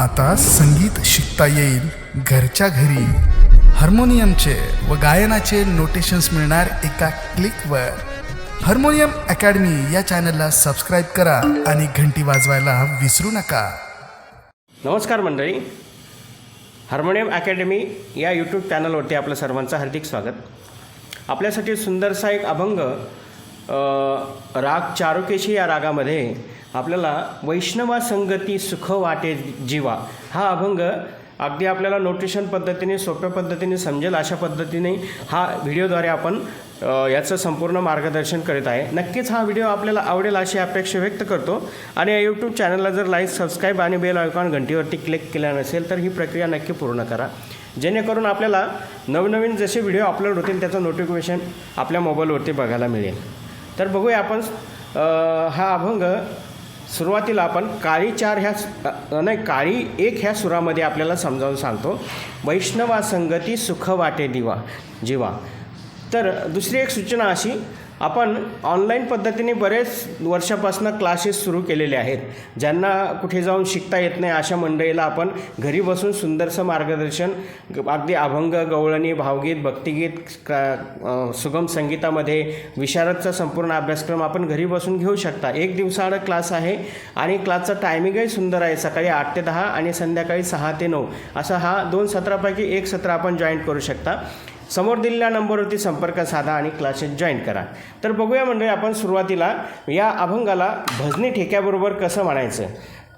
आता संगीत शिकता येईल घरच्या घरी. हार्मोनियमचे व गायनाचे नोटेशन्स मिळणार एका क्लिकवर हार्मोनियम अकॅडमी या चॅनलला सबस्क्राईब करा आणि घंटी वाजवायला विसरू नका. नमस्कार मंडळी. हार्मोनियम अकॅडमी या यूट्यूब चॅनलवरती आपलं सर्वांचं हार्दिक स्वागत. आपल्यासाठी सुंदरसा एक अभंग राग चारुकेशी या रागामध्ये आपल्याला वैष्णवा संगती सुख वाटे जीवा. हा अभंग अगदी आपल्याला नोटेशन पद्धतीने सोप्या पद्धतीने समजेल अशा पद्धतीने हा व्हिडिओद्वारे आपण याचं संपूर्ण मार्गदर्शन करीत आहे. नक्कीच हा व्हिडिओ आपल्याला आवडेल अशी अपेक्षा व्यक्त करतो. आणि या यूट्यूब चॅनलला जर लाईक सबस्क्राईब आणि बेल आयकॉन घंटीवरती क्लिक केला नसेल तर ही प्रक्रिया नक्की पूर्ण करा. जेणेकरून आपल्याला नवनवीन जसे व्हिडिओ अपलोड होतील त्याचं नोटिफिकेशन आपल्या मोबाईलवरती बघायला मिळेल. तर बघूया आपण हा अभंग सुरुवातीला आपण काळी चार ह्या नाही काळी एक ह्या सुरामध्ये आपल्याला समजावून सांगतो. वैष्णवा संगती सुख वाटे दिवा जीवा. तर दुसरी एक सूचना अशी आपण ऑनलाईन पद्धतीने बरेच वर्षापासून क्लासेस सुरू केलेले आहेत. ज्यांना कुठे जाऊन शिकता येत नाही अशा मंडळीला आपण घरी बसून सुंदरसं मार्गदर्शन अगदी अभंग गवळणी भावगीत भक्तिगीत क सुगम संगीतामध्ये विशारदचा संपूर्ण अभ्यासक्रम आपण घरी बसून घेऊ शकता. एक दिवसाआड क्लास आहे आणि क्लासचा टायमिंगही सुंदर आहे. सकाळी आठ ते दहा आणि संध्याकाळी सहा ते नऊ. असा हा दोन सत्रापैकी एक सत्र आपण जॉईन करू शकता. समोर दिलेल्या नंबरवरती संपर्क साधा आणि क्लासेस जॉईन करा. तर बघूया म्हणजे आपण सुरुवातीला या अभंगाला भजनी ठेक्याबरोबर कसं म्हणायचं?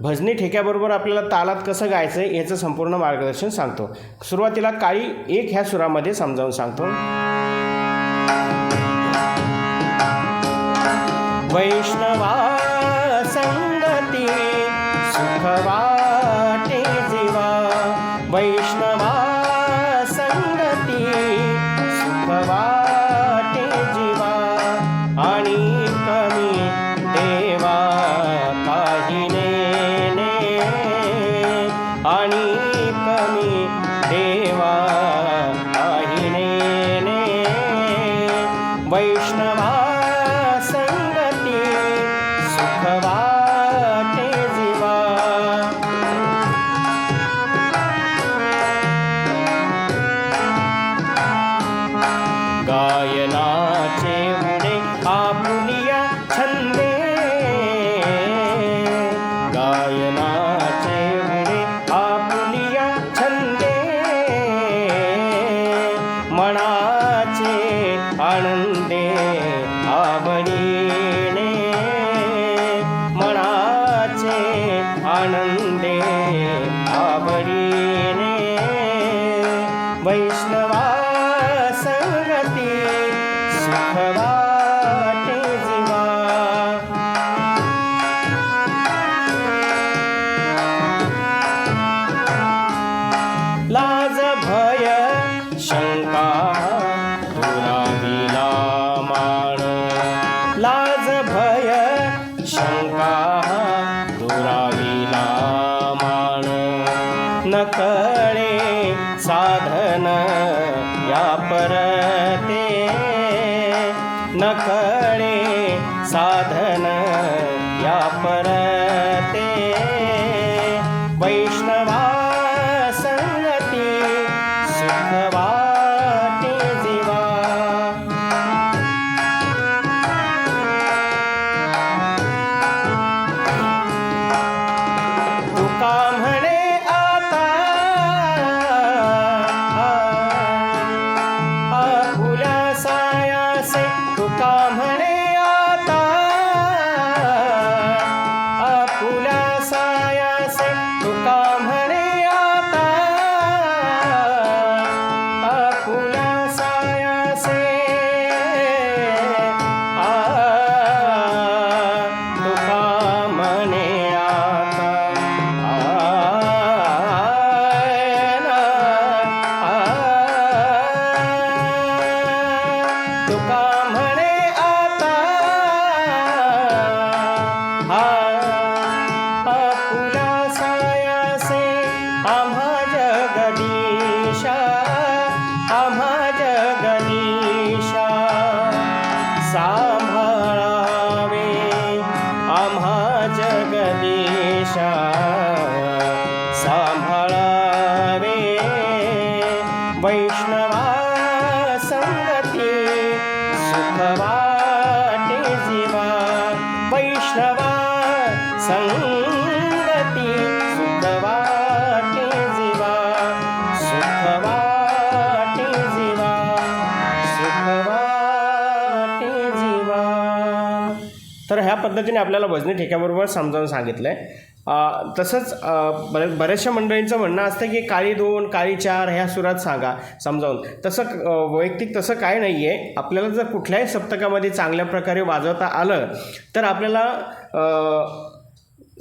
भजनी ठेक्याबरोबर आपल्याला तालात कसं गायचं याचं संपूर्ण मार्गदर्शन सांगतो. सुरुवातीला काळी एक ह्या सुरामध्ये समजावून सांगतो. वैष्णवा संगती सुखवा सुख वैष्णवा सुखवा. या परते न साधन या पर teu carro. वैष्णवा तर ह्या पद्धतीने आपल्याला भजनी ठेक्याबरोबर समजावून सांगितलं आहे तसंच बऱ्या बऱ्याचशा मंडळींचं म्हणणं असतं की काळी दोन काळी चार ह्या सुरात सांगा समजावून. तसं वैयक्तिक तसं काय नाही आहे आपल्याला जर कुठल्याही सप्तकामध्ये चांगल्या प्रकारे वाजवता आलं तर आपल्याला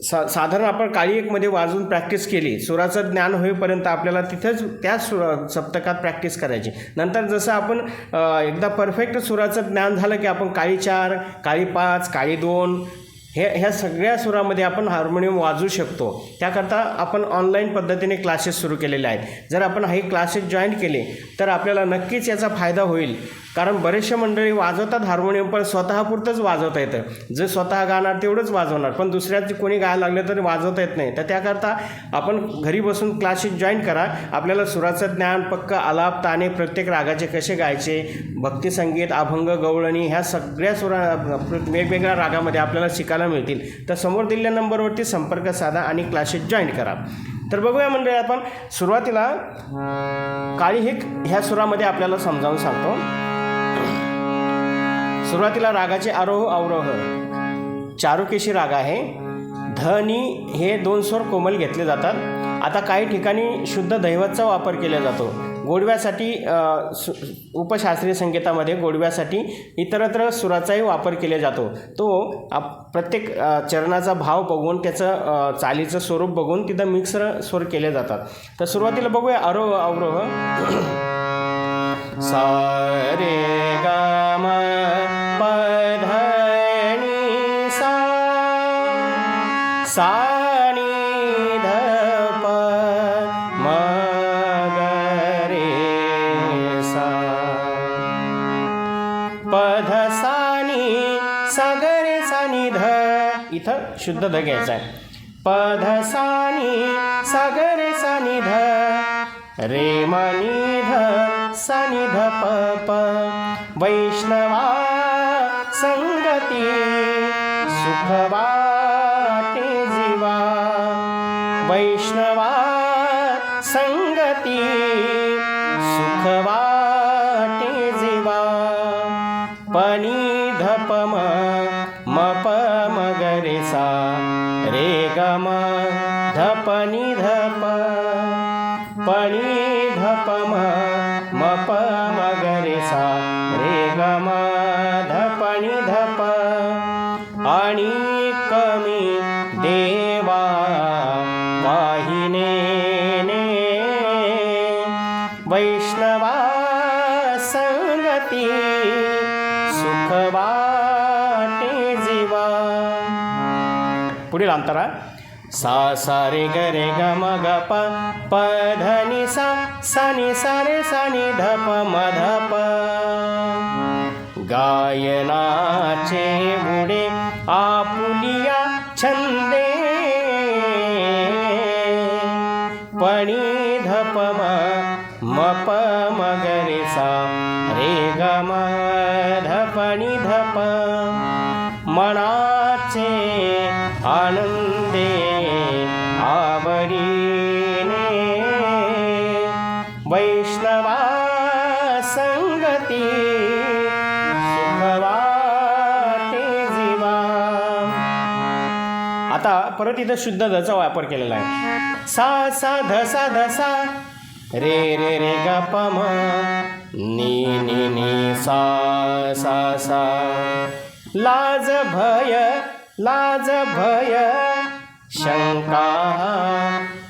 सा साधारण आपण काळी एकमध्ये वाजवून प्रॅक्टिस केली सुराचं ज्ञान होईपर्यंत आपल्याला तिथंच त्या सुरा सप्तकात प्रॅक्टिस करायची. नंतर जसं आपण एकदा परफेक्ट सुराचं ज्ञान झालं की आपण काळी चार काळी पाच काळी दोन हे ह्या सगळ्या सुरामध्ये आपण हार्मोनियम वाजवू शकतो. त्याकरता आपण ऑनलाईन पद्धतीने क्लासेस सुरू केलेले आहेत. जर आपण हे क्लासेस जॉईन केले तर आपल्याला नक्कीच याचा फायदा होईल. कारण बरेचसे मंडळी वाजवतात हार्मोनियम पण स्वतःपुरतंच वाजवता येतं. जे स्वतः गाणार तेवढंच वाजवणार. पण दुसऱ्याच कोणी गायला लागलं तरी वाजवता येत नाही. तर त्याकरता आपण घरी बसून क्लासेस जॉईन करा. आपल्याला सुराचं ज्ञान पक्क आलाप ताने प्रत्येक रागाचे कसे गायचे भक्तिसंगीत अभंग गवळणी ह्या सगळ्या सुरा वेगवेगळ्या रागामध्ये आपल्याला शिकायला मिळतील. तर समोर दिलेल्या नंबरवरती संपर्क साधा आणि क्लासेस जॉईन करा. तर बघूया मंडळी आपण सुरुवातीला काळी हिक ह्या सुरामध्ये आपल्याला समजावून सांगतो. सुरुवातीला रागाचे आरोह अवरोह चारुकेशी राग आहे. धनी हे दोन स्वर कोमल घेतले जातात. आता काही ठिकाणी शुद्ध दैवतचा वापर केला जातो. गोडव्यासाठी सु उपशास्त्रीय संगीतामध्ये गोडव्यासाठी इतरत्र सुराचाही वापर केला जातो. तो आप प्रत्येक चरणाचा भाव बघून त्याचं चालीचं स्वरूप बघून तिथं मिक्सर स्वर केले जातात. तर सुरुवातीला बघूया आरोह अवरोह. सा रे ग प सा शुद्ध ध घ्यायचा आहे. प ध सा नि रे सा सानिध प प वैष्णवा संगती सुखवा ते जीवा वैष्णवा कमी देवा वाहिने वैष्णवा संगती सुखवाटे जीवा. पुढील अंतरा. सा सा रे ग रे ग म ग प प ध नि सा सा नि सा रे सा नि ध प म ध प. गायनाचे बुडे आपुलिया आता परत इथं शुद्ध धचा वापर केलेला आहे. सा सा ध सा ध सा. रे रे रे ग प म. नी नी नी सा सा सा. लाज भय लाज भय. शंका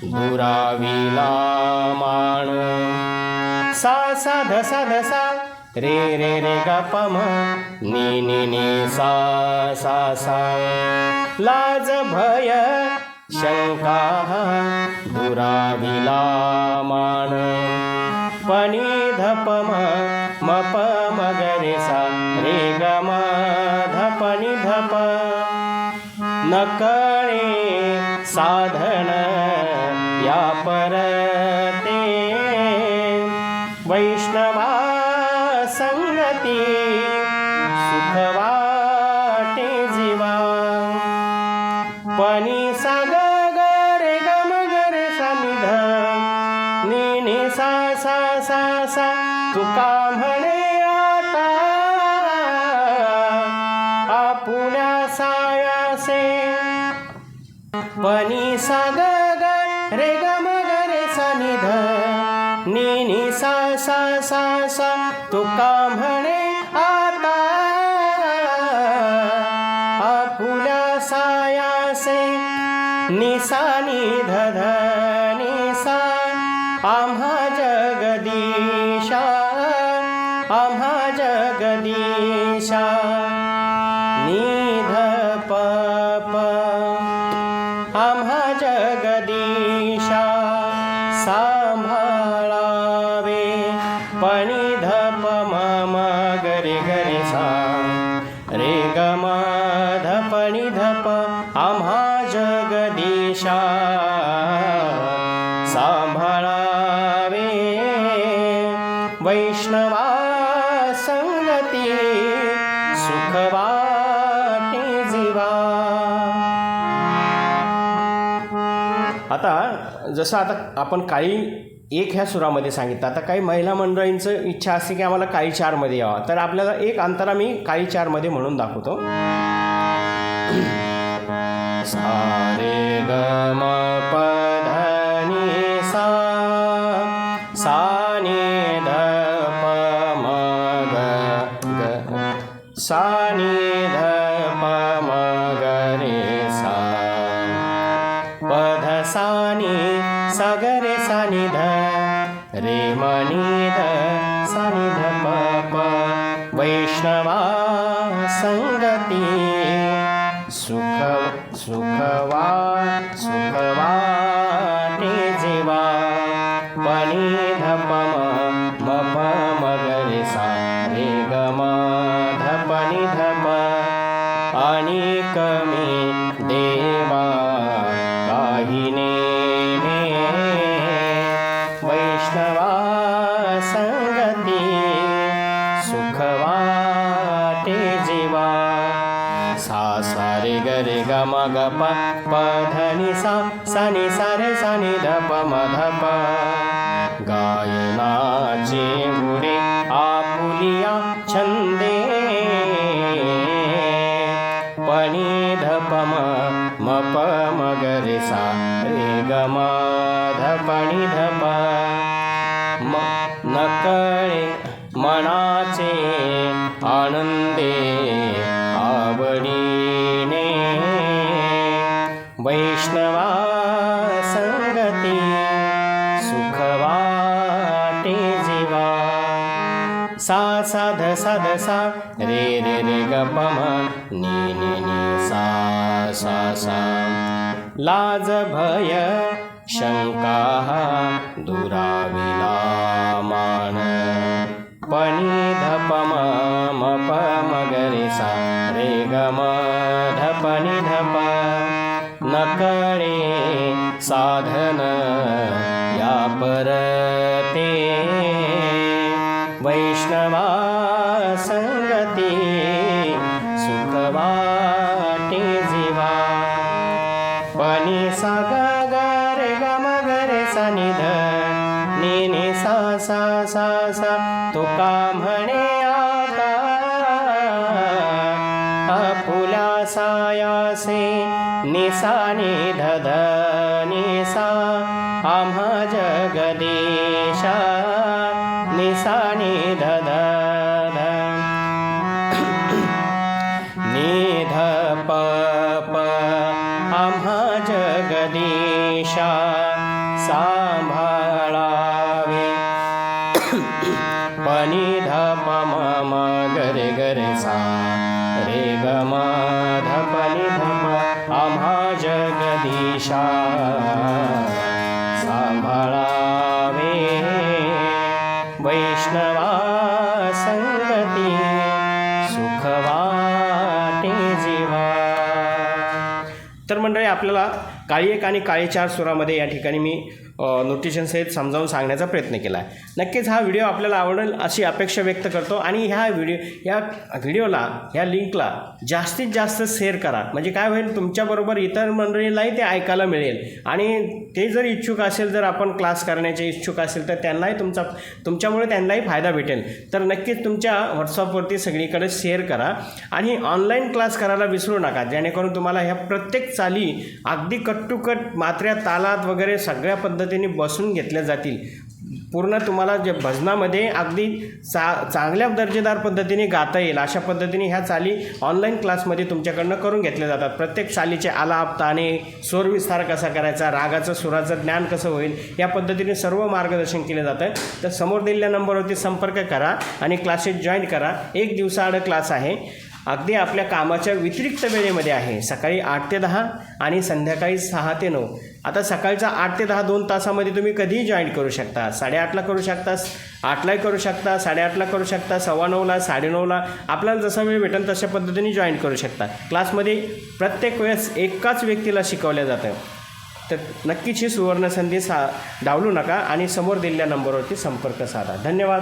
दुराविला माण सा सा ध सा ध सा. रे रे रे ग प म. नी नी नी सा सा सा. लाज भय शंका दुराविला मान पणी धपम मप म रे सा रे धप धप। नकळे साधन तुका म्हणे आता? आपुल्या सायासे. पनी साग रे ग मग रे सनिध. निनी सा सा सा सा. तुका म्हणे आता? आपुल्या सायासे. निध धर सांभाळावे. वैष्णवा संगती सुखवाटे जीवा. आता जसं आता आपण काही एक ह्या सुरामध्ये सांगितलं आता काही महिला मंडळींचं इच्छा असते की आम्हाला काळी चारमध्ये यावं. तर आपल्याला एक अंतरा मी काळी चारमध्ये म्हणून दाखवतो. सा रे ग पनी सा सा ध सा रे रे रे ग प म। नि नि नि सा सा सा। लाज भय शंका दुराविला मान पणी ध प म म प म ग रे सा। रे ग म ध पणी ध प नकळे निसानी धध निध प प आम्हा जगदीशा। वैष्णवा संगती सुखवाटे जीवा। तर मंडळी आपल्याला काळी एक आणि काळी चार सुरामध्ये या ठिकाणी मी नोटिशनसहित समजावून सांगण्याचा प्रयत्न केला आहे नक्कीच हा व्हिडिओ आपल्याला आवडेल अशी अपेक्षा व्यक्त करतो आणि ह्या व्हिडिओ या व्हिडिओला ह्या लिंकला जास्तीत जास्त शेअर करा. म्हणजे काय होईल तुमच्याबरोबर इतर मंडळीलाही ते ऐकायला मिळेल आणि ते जर इच्छुक असेल जर आपण क्लास करण्याचे इच्छुक असेल तर त्यांनाही तुमचा तुमच्यामुळे त्यांनाही फायदा भेटेल. तर नक्कीच तुमच्या व्हॉट्सअपवरती सगळीकडे शेअर करा आणि ऑनलाईन क्लास करायला विसरू नका. जेणेकरून तुम्हाला ह्या प्रत्येक चाली अगदी कट टू कट मात्र्या तालात वगैरे सगळ्या पद्धतीने बसून घेतल्या जातील. पूर्ण तुम्हाला जे भजनामध्ये अगदी चा चांगल्या दर्जेदार पद्धतीने गाता येईल अशा पद्धतीने ह्या चाली ऑनलाईन क्लासमध्ये तुमच्याकडनं करून घेतल्या जातात. प्रत्येक चालीचे आलाप ताणे स्वर विस्तार कसा करायचा रागाचं सुराचं ज्ञान कसं होईल या पद्धतीने सर्व मार्गदर्शन केलं जातं. तर समोर दिलेल्या नंबरवरती संपर्क करा आणि क्लासेस जॉईन करा. एक दिवसाआड क्लास आहे. अगदी आपल्या कामाच्या व्यतिरिक्त वेळेमध्ये आहे. सकाळी आठ ते दहा आणि संध्याकाळी सहा ते नऊ. आता सकाळचा आठ ते दहा दोन तासामध्ये तुम्ही कधीही जॉईन करू शकता. साडेआठला करू शकता आठलाही करू शकता साडेआठला करू शकता सव्वा नऊला साडेनऊला आपल्याला जसा वेळ भेटेल तशा पद्धतीने जॉईन करू शकता. क्लासमध्ये प्रत्येक वेळेस एकाच व्यक्तीला शिकवलं जातं. तर नक्कीच ही सुवर्णसंधी सा डावलू नका आणि समोर दिलेल्या नंबरवरती संपर्क साधा. धन्यवाद.